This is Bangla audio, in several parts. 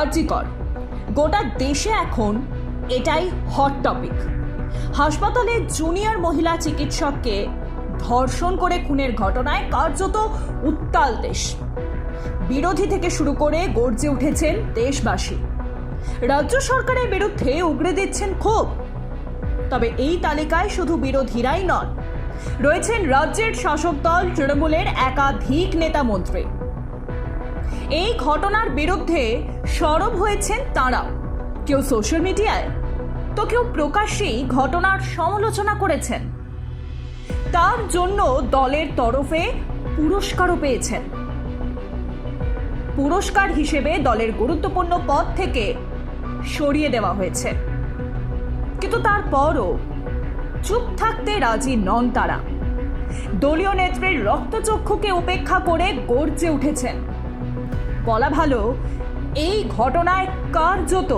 আরজিকর গোটা দেশে এখন এটাই হট টপিক হাসপাতালে জুনিয়র মহিলা চিকিৎসককে ধর্ষণ করে খুনের ঘটনায় কার্যত উত্তাল দেশ। বিরোধী থেকে শুরু করে গর্জে উঠেছেন দেশবাসী। রাজ্য সরকারের বিরুদ্ধে উগড়ে দিচ্ছেন ক্ষোভ। তবে এই তালিকায় শুধু বিরোধীরাই নন, রয়েছেন রাজ্যের শাসক দল তৃণমূলের একাধিক নেতা মন্ত্রী। এই ঘটনার বিরুদ্ধে সরব হয়েছেন তাঁরাও। কেউ সোশ্যাল মিডিয়ায় তো কেউ প্রকাশ্যেই ঘটনার সমালোচনা করেছেন। তার জন্য দলের তরফে পুরস্কারও পেয়েছেন। পুরস্কার হিসেবে দলের গুরুত্বপূর্ণ পদ থেকে সরিয়ে দেওয়া হয়েছে। কিন্তু তারপরও চুপ থাকতে রাজি নন তারা। দলীয় নেত্রীর রক্তচক্ষুকে উপেক্ষা করে গর্জে উঠেছেন। বলা ভালো, এই ঘটনায় কার্যত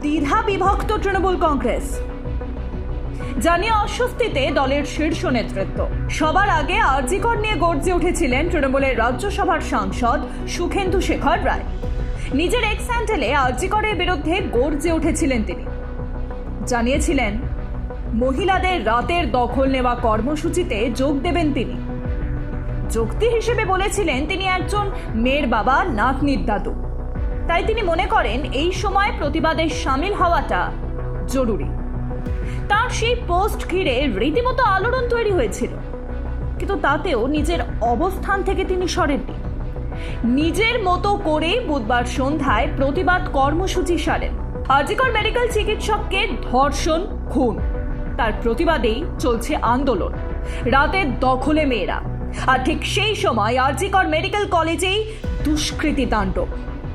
দ্বিধা বিভক্ত তৃণমূল কংগ্রেস। জানিয়ে অস্বস্তিতে দলের শীর্ষ নেতৃত্ব। সবার আগে আরজিকর নিয়ে গর্জে উঠেছিলেন তৃণমূলের রাজ্যসভার সাংসদ সুখেন্দু শেখর রায়। নিজের এক্স হ্যান্ডেলে আরজিকরের বিরুদ্ধে গর্জে উঠেছিলেন তিনি। জানিয়েছিলেন, মহিলাদের রাতের দখল নেওয়া কর্মসূচিতে যোগ দেবেন তিনি। যুক্তি হিসেবে বলেছিলেন তিনি একজন মেয়ের বাবা, নাতনির দাদু। তাই তিনি মনে করেন এই সময় প্রতিবাদে সামিল হওয়াটা জরুরি। তার সেই পোস্ট ঘিরে রীতিমতো আলোড়ন তৈরি হয়েছিল। কিন্তু তাতেও নিজের অবস্থান থেকে তিনি সরেননি। নিজের মতো করে বুধবার সন্ধ্যায় প্রতিবাদ কর্মসূচি সারেন। আজিকর মেডিকেল চিকিৎসককে ধর্ষণ, খুন। তার প্রতিবাদেই চলছে আন্দোলন। রাতের দখলে মেয়েরা। আর ঠিক সেই সময় আরজিকর মেডিকেল কলেজেই দুষ্কৃতি তাণ্ডব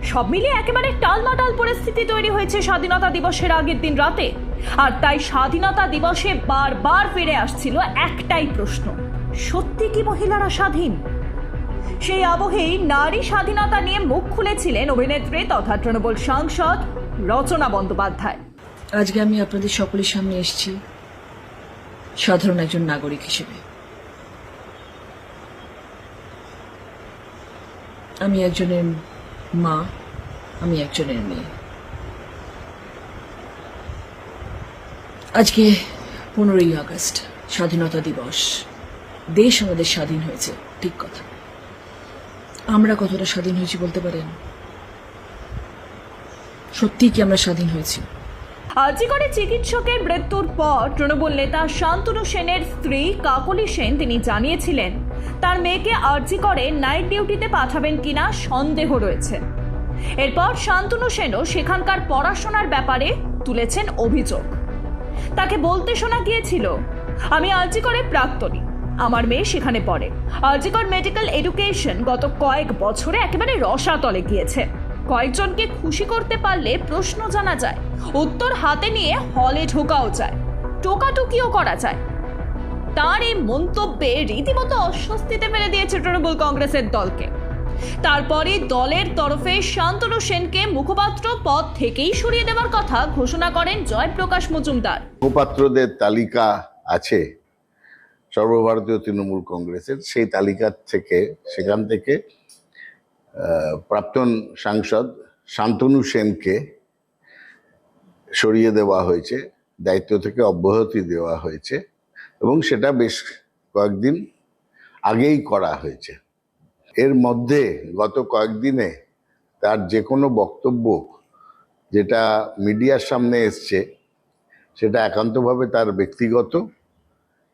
সব মিলিয়ে একেবারে টালমাটাল পরিস্থিতি তৈরি হয়েছে স্বাধীনতা দিবসের আগের দিন রাতে। আর তাই স্বাধীনতা দিবসে বারবার ফিরে আসছিল একটাই প্রশ্ন, সত্যি কি মহিলারা স্বাধীন? সেই আবহেই নারী স্বাধীনতা নিয়ে মুখ খুলেছিলেন অভিনেত্রী তথা তৃণমূল সাংসদ রচনা বন্দ্যোপাধ্যায়। আজকে আমি আপনাদের সকলের সামনে এসেছি সাধারণ একজন নাগরিক হিসেবে। আমি একজনের মা, আমি একজনের মেয়ে। আজকে পনেরোই আগস্ট, স্বাধীনতা দিবস। দেশ আমাদের স্বাধীন হয়েছে, ঠিক কথা। আমরা কতটা স্বাধীন হয়েছি বলতে পারেন? সত্যি কি আমরা স্বাধীন হয়েছি? আজিকরে চিকিৎসকের মৃত্যুর পর তৃণমূল নেতা শান্তনু সেনের স্ত্রী কাকলি সেন তিনি জানিয়েছিলেন তার মেয়েকে আর্জি করে নাইট ডিউটিতে পাঠাবেন কিনা সন্দেহ রয়েছে। এরপর শান্তনু সেনও সেখানকার পড়াশোনার ব্যাপারে তুলেছেন অভিযোগ। তাকে বলতে শোনা গিয়েছিল, আমি আর্জি করে প্রাক্তনী, আমার মেয়ে সেখানে পড়ে। আর্জিকর মেডিকেল এডুকেশন গত কয়েক বছরে একেবারে রসাতলে গিয়েছে। কয়েকজনকে খুশি করতে পারলে প্রশ্ন জানা যায়, উত্তর হাতে নিয়ে হলে ঢোকাও যায়, টোকাটুকিও করা যায়। তার এই মন্তব্যে রীতিমতো অস্বস্তিতে ফেলে দিয়েছে তৃণমূল কংগ্রেসের দলকে। তারপরে দলের তরফে শান্তনু সেনকে মুখপাত্র পদ থেকেই সরিয়ে দেওয়ার কথা ঘোষণা করেন জয়প্রকাশ মজুমদার। মুখপাত্রদের তালিকা আছে, সর্বভারতীয় তৃণমূল কংগ্রেসের। সেই তালিকা থেকে, সেখান থেকে প্রাক্তন সাংসদ শান্তনু সেনকে সরিয়ে দেওয়া হয়েছে, দায়িত্ব থেকে অব্যাহতি দেওয়া হয়েছে। এবং সেটা বেশ কয়েকদিন আগেই করা হয়েছে। এর মধ্যে গত কয়েকদিনে তার যে কোনো বক্তব্য যেটা মিডিয়ার সামনে এসছে, সেটা একান্তভাবে তার ব্যক্তিগত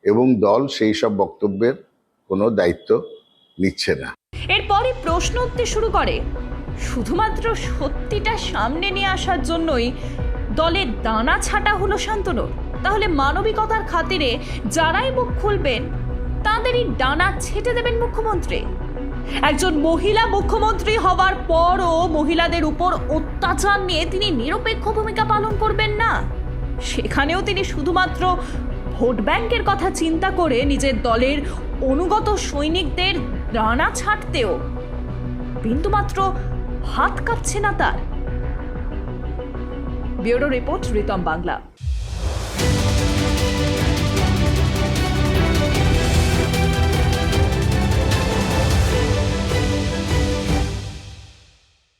এবং দল সেই সব বক্তব্যের কোনো দায়িত্ব নিচ্ছে না। এরপরই প্রশ্ন উঠতে শুরু করে, শুধুমাত্র সত্যিটা সামনে নিয়ে আসার জন্যই দলের দানা ছাটা হলো শান্তনুর। তাহলে মানবিকতার খাতিরে যারাই মুখ খুলবেন, তাদেরই ডানা ছেটে দেবেন মুখ্যমন্ত্রী। একজন মহিলা মুখ্যমন্ত্রী হওয়ার পরও মহিলাদের উপর অত্যাচার নিয়ে তিনি নিরপেক্ষ ভূমিকা পালন করবেন না। সেখানেও তিনি শুধুমাত্র ভোট ব্যাংকের কথা চিন্তা করে নিজের দলের অনুগত সৈনিকদের ডানা ছাড়তেও বিন্দুমাত্র হাত কাঁপছে না তার। Bureau report Ritam Bangla.